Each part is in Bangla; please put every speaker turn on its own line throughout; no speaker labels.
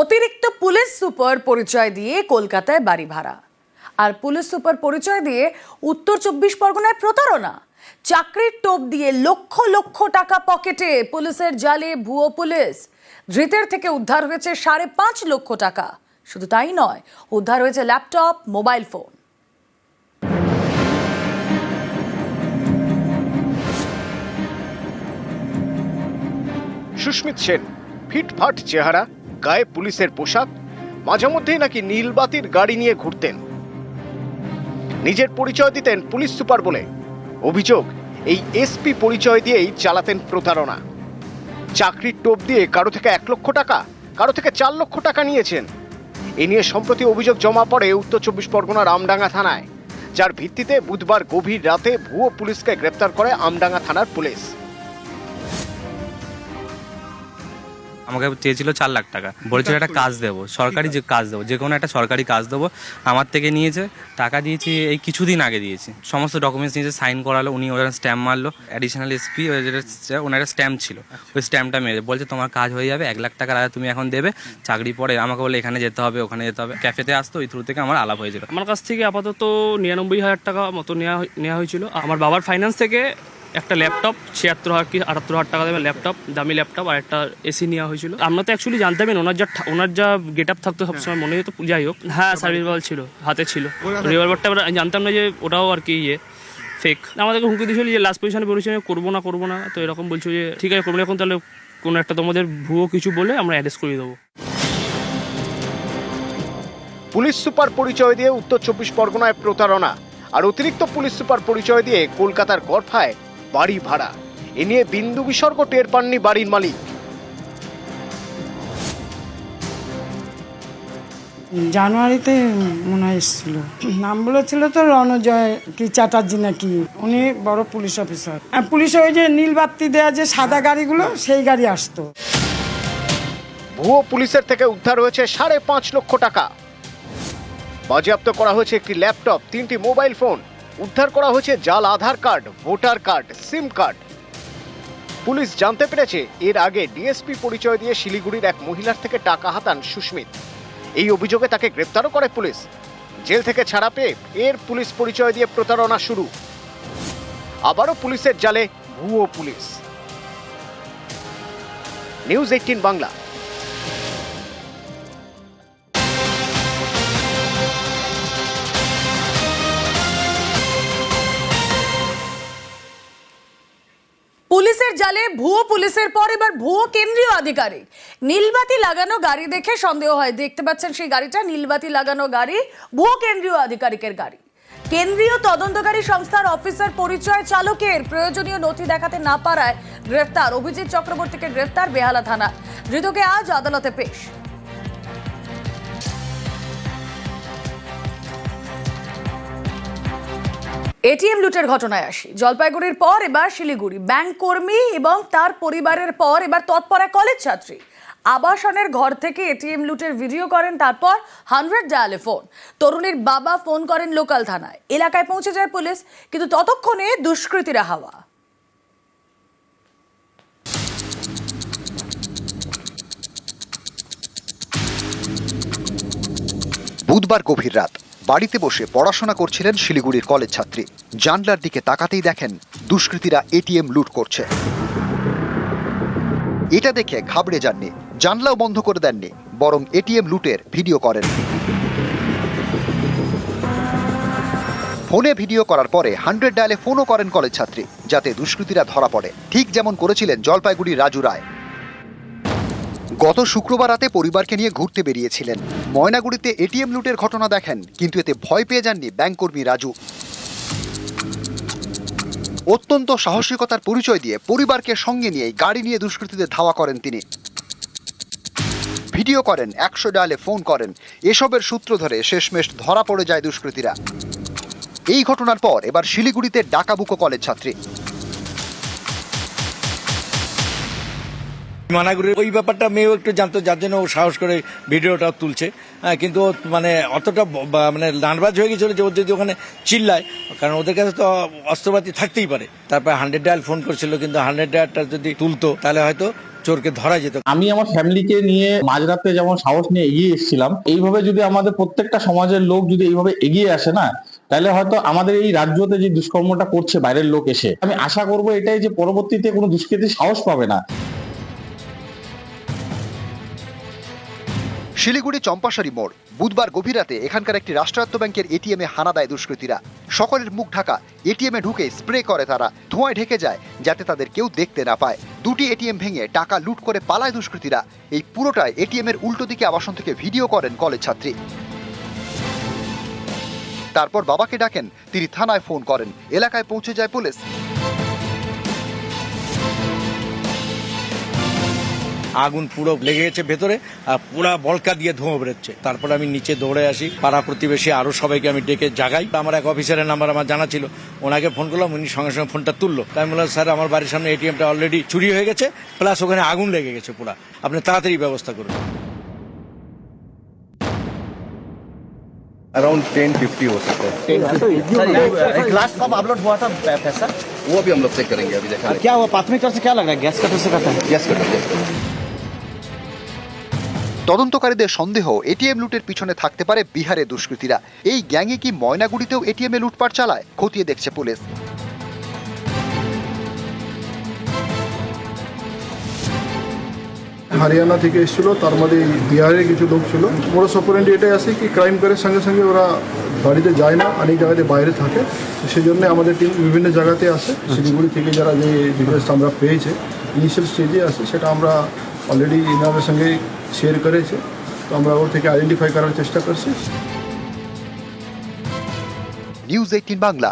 অতিরিক্ত পুলিশ সুপার পরিচয় দিয়ে কলকাতায় বাড়ি ভাড়া। আর পুলিশ সুপার পরিচয় দিয়ে উত্তর চব্বিশ পরগনায় প্রতারণা। চাকরির টোপ দিয়ে লক্ষ লক্ষ টাকা পকেটে পুলিশের জালে ভুয়ো পুলিশ। ধৃতের থেকে উদ্ধার হয়েছে সাড়ে পাঁচ লক্ষ টাকা। শুধু তাই নয়, উদ্ধার হয়েছে laptop, mobile phone.
Susmit Sen, ফিটফাট চেহারা গায়ে পুলিশের পোশাক, মাঝে মধ্যেই নাকি নীলবাতির গাড়ি নিয়ে ঘুরতেন। নিজের পরিচয় দিতেন পুলিশ সুপার বলে। অভিযোগ, এই এসপি পরিচয় দিয়েই চালাতেন প্রতারণা। চাকরির টোপ দিয়ে কারও থেকে এক লক্ষ টাকা, কারও থেকে চার লক্ষ টাকা নিয়েছেন। এ নিয়ে সম্প্রতি অভিযোগ জমা পড়ে উত্তর চব্বিশ পরগনার আমডাঙ্গা থানায়, যার ভিত্তিতে বুধবার গভীর রাতে ভুয়ো পুলিশকে গ্রেপ্তার করে আমডাঙ্গা থানার পুলিশ।
আমাকে চেয়েছিল চার লাখ টাকা। বলেছিল একটা কাজ দেবো, সরকারি যে কাজ দেবো, যে কোনো একটা সরকারি কাজ দেবো। আমার থেকে নিয়েছে, টাকা দিয়েছি, এই কিছুদিন আগে দিয়েছি। সমস্ত ডকুমেন্টস নিয়েছে সাইন করালো, উনি ওরা স্ট্যাম্প মারলো। অ্যাডিশনাল এসপি ওনার একটা স্ট্যাম্প ছিল, ওই স্ট্যাম্পটা মেরে বলছে, তোমার কাজ হয়ে যাবে, এক লাখ টাকা তুমি এখন দেবে, চাকরি পরে। আমাকে বলে এখানে যেতে হবে, ওখানে যেতে হবে। ক্যাফেতে আসতো, ওই থ্রু থেকে আমার আলাপ হয়েছিল।
আমার কাছ থেকে আপাতত নিরানব্বই হাজার টাকা মতো নেওয়া নেওয়া হয়েছিল। আমার বাবার ফাইন্যান্স থেকে একটা ল্যাপটপ ছিয়াত্তর হাজার কি আটাত্তর হাজার টাকা দেবে ল্যাপটপ দামি ল্যাপটপ আর একটা এসি নেওয়া হয়েছিল। আমরা তো অ্যাকচুয়ালি জানতামই না ওনার যা ওনার যা গেট আপ থাকতো সবসময় মনে হতো যাই হোক হ্যাঁ সার্ভিস বল ছিল হাতে ছিল। রিভলভারটা আমরা জানতাম না যে ওটাও আর কি ইয়ে ফেক আমাদেরকে হুমকি দিয়েছিল যে লাস্ট পজিশনে বলেছিল করব না করব না। তো এরকম বলছো যে ঠিক আছে করব না এখন তাহলে কোনো একটা তোমাদের ভুয়ো কিছু বলে আমরা অ্যারেস্ট করে দেবো।
পুলিশ সুপার পরিচয় দিয়ে উত্তর চব্বিশ পরগনায় প্রতারণা। আর অতিরিক্ত পুলিশ সুপার পরিচয় দিয়ে কলকাতার গড়ফায় বাড়ি ভাড়া। এ নিয়ে বিন্দু বিসর্গ টের পাননি বাড়ির মালিক।
জানুয়ারিতে মনে হয় এসেছিল। নাম বলেছিল তো রণজয় কি চ্যাটার্জি নাকি? উনি বড় পুলিশ অফিসার। পুলিশে ওই যে নীল বাতি দেওয়া যে সাদা গাড়িগুলো সেই গাড়ি আসতো।
ভুয়ো পুলিশের থেকে উদ্ধার হয়েছে সাড়ে পাঁচ লক্ষ টাকা। বাজেয়াপ্ত করা হয়েছে একটি ল্যাপটপ তিনটি মোবাইল ফোন। উদ্ধার করা হয়েছে জাল, Aadhaar card, voter card, SIM card. Police জানতে পেরেছে এর আগে ডিএসপি পরিচয় দিয়ে শিলিগুড়ির এক মহিলার থেকে টাকা হাতান সুস্মিত। এই অভিযোগে তাকে গ্রেপ্তারও করে পুলিশ। জেল থেকে ছাড়া পেয়ে এর পুলিশ পরিচয় দিয়ে প্রতারণা শুরু। আবারও পুলিশের জালে ভুয়ো পুলিশ। News eighteen Bangla.
পুলিশের পর এবার ভুয়ো কেন্দ্রীয় আধিকারিক। নীলবাতি লাগানো গাড়ি দেখে সন্দেহ হয়। দেখতে পাচ্ছেন সেই গাড়িটা, নীলবাতি লাগানো গাড়ি, ভুয়ো কেন্দ্রীয় আধিকারিকের গাড়ি। কেন্দ্রীয় তদন্তকারী সংস্থার অফিসার পরিচয় চালকের প্রয়োজনীয় নথি দেখাতে না পারায় গ্রেফতার। অভিজিৎ চক্রবর্তীকে গ্রেফতার বেহালা থানা ধৃতকে আজ আদালতে পেশ। এটিএম লুটের ঘটনায় আসি। জলপাইগুড়ির পর এবার শিলিগুড়ি। ব্যাংক কর্মী এবং তার পরিবারের পর এবার তৎপর এক কলেজ ছাত্রী। আবাসনের ঘর থেকে এটিএম লুটের ভিডিও করেন, তারপর হান্ড্রেড ডায়ালে ফোন। তরুণীর বাবা ফোন করেন লোকাল থানায়। এলাকায় পৌঁছে যায় পুলিশ, কিন্তু ততক্ষণে দুষ্কৃতীরা হাওয়া।
বুধবার গভীর রাত। বাড়িতে বসে পড়াশোনা করছিলেন শিলিগুড়ির কলেজ ছাত্রী। জানলার দিকে তাকাতেই দেখেন দুষ্কৃতীরা এটিএম লুট করছে। এটা দেখে ঘাবড়ে যাননি, জানলাও বন্ধ করে দেননি, বরং এটিএম লুটের ভিডিও করেন। ফোনে ভিডিও করার পরে হান্ড্রেড ডায়ালে ফোনও করেন কলেজ ছাত্রী, যাতে দুষ্কৃতীরা ধরা পড়ে। ঠিক যেমন করেছিলেন জলপাইগুড়ির রাজু রায়। গত শুক্রবার রাতে পরিবারকে নিয়ে ঘুরতে বেরিয়েছিলেন। ময়নাগুড়িতে এটিএম লুটের ঘটনা দেখেন, কিন্তু এতে ভয় পেয়ে যাননি ব্যাংক কর্মী রাজু। অত্যন্ত সাহসিকতার পরিচয় দিয়ে পরিবারকে সঙ্গে নিয়ে গাড়ি নিয়ে দুষ্কৃতীদের ধাওয়া করেন তিনি। ভিডিও করেন, একশো ডায়ালে ফোন করেন, এসবের সূত্র ধরে শেষমেশ ধরা পড়ে যায় দুষ্কৃতীরা। এই ঘটনার পর এবার শিলিগুড়িতে ডাকাবুকো কলেজ ছাত্রী।
মানাগুড়ির ওই ব্যাপারটা মেয়েও একটু জানতো যার জন্য ও সাহস করে ভিডিওটা তুলছে। হ্যাঁ, কিন্তু মানে অতটা মানে নার্ভাস হয়ে গেছিল যে ও যদি ওখানে চিল্লায় কারণ ওদের কাছে তো অস্ত্রপাতি থাকতেই পারে। তারপর হান্ড্রেড ডায়াল ফোন করছিল কিন্তু হান্ড্রেড ডায়ালটা যদি তুলতো তাহলে হয়তো চোরকে ধরা যেত।
আমি আমার ফ্যামিলিকে নিয়ে মাঝরাতে যেমন সাহস নিয়ে এগিয়ে এসেছিলাম এইভাবে যদি আমাদের প্রত্যেকটা সমাজের লোক যদি এইভাবে এগিয়ে আসে না তাহলে হয়তো আমাদের এই রাজ্যতে যে দুষ্কর্মটা করছে বাইরের লোক এসে আমি আশা করব এটাই যে পরবর্তীতে কোনো দুষ্কৃতী সাহস পাবে না।
শিলিগুড়ি চম্পাশারি মোড়। বুধবার গভীর রাতে এখানকার একটি রাষ্ট্রায়ত্ত ব্যাংকের এটিএমে হানা দেয় দুষ্কৃতীরা। সকলের মুখ ঢাকা এটিএমে ঢুকে স্প্রে করে তারা। ধোঁয়ায় ঢেকে যায় যাতে তাদের কেউ দেখতে না পায়। দুটি এটিএম ভেঙে টাকা লুট করে পালায় দুষ্কৃতীরা। এই পুরোটাই এটিএম এর উল্টো দিকে আবাসন থেকে ভিডিও করেন কলেজ ছাত্রী। তারপর বাবাকে ডাকেন, তিনি থানায় ফোন করেন। এলাকায় পৌঁছে যায় পুলিশ।
আগুন পুরো লেগে গেছে ভেতরে আর পুরা বলকা দিয়ে ধোঁয়া বেরোচ্ছে তারপর আমি নিচে দৌড়ে আসি পাড়া প্রতিবেশী আরো সবাইকে আমি ডেকে জাগাই আমার এক অফিসারের নাম্বার আমার জানা ছিল ওনাকে ফোন করলাম উনি সঙ্গে সঙ্গে ফোনটা তুললো তাই আমি বললাম স্যার আমার বাড়ির সামনে এটিএমটা অলরেডি চুরি হয়ে গেছে প্লাস ওখানে আগুন লেগে গেছে পুরা আপনি তাড়াতাড়ি ব্যবস্থা করুন
अराउंड टेन फिफ्टी हो सकता है
ग्लास कब अपलोड हुआ था पैसा
वो भी हम लोग चेक करेंगे अभी देखा
क्या हुआ प्राथमिक तौर से क्या लग रहा है गैस कटर से करता है
यस कर
তদন্তকারীদের সন্দেহ এটিএম লুটের পিছনে থাকতে পারে বিহারের দুষ্কৃতীরা। এই গ্যাংয়ে কি ময়নাগুড়িতেও এটিএম এ লুটপাট চালায়? খতিয়ে দেখছে পুলিশ।
হরিয়ানা থেকে এসেছিল, তার মধ্যে এই বিহারের কিছু লোক ছিল। বড় অপারেন্ট এটাই আছে কি ক্রাইম করার সঙ্গে সঙ্গে ওরা বাড়িতে যায় না, অনেক জায়গাতে বাইরে থাকে। সেই জন্য আমাদের টিম বিভিন্ন জায়গাতে আসে শিলিগুড়ি থেকে যারা যে ডিটেলসটা আমরা পেয়েছে ইনিশিয়াল স্টেজে আছে, সেটা আমরা অলরেডি ইনাদের সঙ্গে শেয়ার করেছে। তো আমরা ওর থেকে আইডেন্টিফাই করার চেষ্টা করছি।
নিউজ এইটিন বাংলা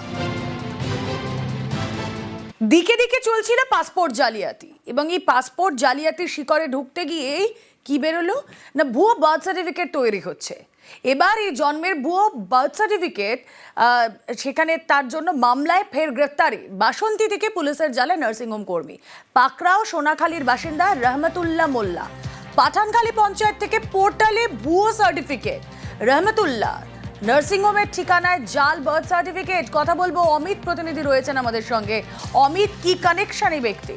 দিকে দিকে চলছিল পাসপোর্ট জালিয়াতি। এবং এই পাসপোর্ট জালিয়াতির শিকড়ে ঢুকতে গিয়েই কি বেরোলো? না ভুয়ো বার্থ সার্টিফিকেট তৈরি হচ্ছে। এবার এই জন্মের ভুয়ো বার্থ সার্টিফিকেট সেখানে তার জন্য মামলায় ফের গ্রেফতারি। বাসন্তী থেকে পুলিশের জালে নার্সিংহোম কর্মী। পাকড়াও সোনাখালীর বাসিন্দা রহমতুল্লাহ মোল্লা। পাঠানখালী পঞ্চায়েত থেকে পোর্টালে ভুয়ো সার্টিফিকেট। রহমতুল্লাহ, নার্সিংহোমের ঠিকানায় জাল বার্থ সার্টিফিকেট। কথা বলব, অমিত প্রতিনিধি রয়েছেন আমাদের সঙ্গে। অমিত, কি কানেকশন এই ব্যক্তি?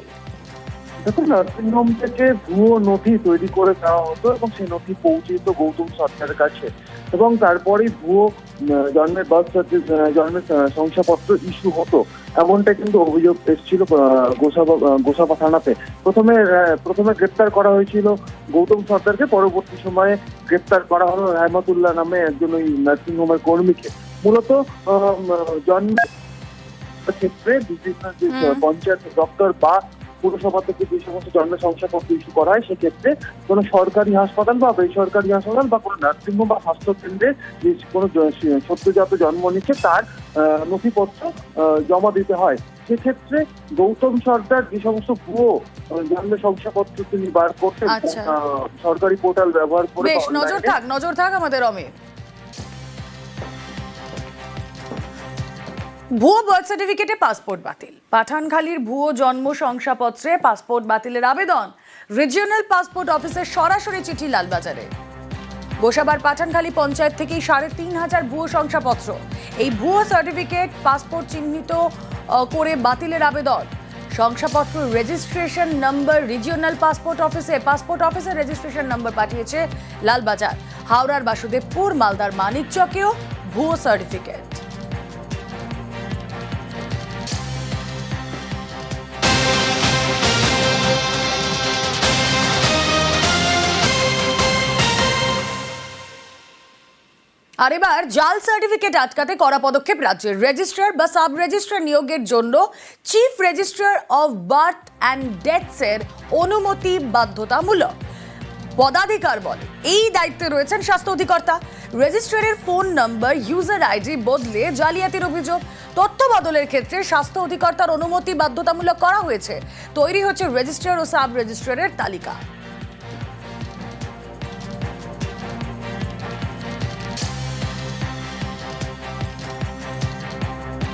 দেখুন, নার্সিংহোম থেকে ভুয়ো নথি তৈরি করে দেওয়া হতো এবং সেই নথি পৌঁছে দিত গৌতম সরকারের কাছে এবং তারপরেই ভুয়ো জন্মের বার্থ সার্টিফিকেট জন্মের শংসাপত্র ইস্যু হতো। এমনটা কিন্তু অভিযোগ এসেছিল গোসাবা গোসাবা থানাতে। প্রথমে প্রথমে গ্রেপ্তার করা হয়েছিল গৌতম সরকারকে পরবর্তী সময়ে গ্রেপ্তার করা হলো রহমতুল্লাহ নামে একজন ওই নার্সিংহোমের কর্মীকে। মূলত জন্মের ক্ষেত্রে বিভিন্ন যে পঞ্চায়েত দপ্তর বা পুরসভা থেকে যে সমস্ত জন্ম শংসাপত্র ইস্যু করা হয় সেক্ষেত্রে কোনো সরকারি হাসপাতাল বা বেসরকারি হাসপাতাল বা কোনো নার্সিংহোম বা স্বাস্থ্য কেন্দ্রে যে কোনো সদ্যজাত জন্ম নিচ্ছে তার নথিপত্র জমা দিতে হয় সেক্ষেত্রে গৌতম সরকার যে সমস্ত ভুয়ো জন্ম শংসাপত্র তিনি বার করতেন
আচ্ছা।
সরকারি পোর্টাল ব্যবহার করে
নজর থাক নজর থাক আমাদের অমিত ভুয়ো বার্থ সার্টিফিকেটে পাসপোর্ট বাতিল। পাঠানখালীর ভুয়ো জন্ম শংসাপত্রে পাসপোর্ট বাতিলের আবেদন। রিজিওনাল পাসপোর্ট অফিসের সরাসরি চিঠি লালবাজারে। গোসাবার পাঠানখালী পঞ্চায়েত থেকেই সাড়ে তিন হাজার ভুয়ো শংসাপত্র। এই ভুয়ো সার্টিফিকেট পাসপোর্ট চিহ্নিত করে বাতিলের আবেদন। শংসাপত্র রেজিস্ট্রেশন নম্বর রিজিওনাল পাসপোর্ট অফিসে পাসপোর্ট অফিসের রেজিস্ট্রেশন নম্বর পাঠিয়েছে লালবাজার। হাওড়ার বাসুদেবপুর, মালদার মানিকচকেও ভুয়ো সার্টিফিকেট আর এবার জাল সার্টিফিকেট আটকাতে করা পদক্ষেপ রাজ্যের রেজিস্ট্রার বা সাব রেজিস্ট্রার নিয়োগের জন্য chief registrar of birth and ডেথসের অনুমতি বাধ্যতামূলক। পদাধিকার বলে, এই দায়িত্বে রয়েছেন স্বাস্থ্য অধিকর্তা। রেজিস্ট্রারের ফোন নাম্বার, ইউজার আইডি বদলে জালিয়াতির অভিযোগ। তথ্য বদলের ক্ষেত্রে স্বাস্থ্য অধিকর্তার অনুমতি বাধ্যতামূলক করা হয়েছে। তৈরি হচ্ছে রেজিস্ট্রার ও সাব রেজিস্ট্রারের তালিকা।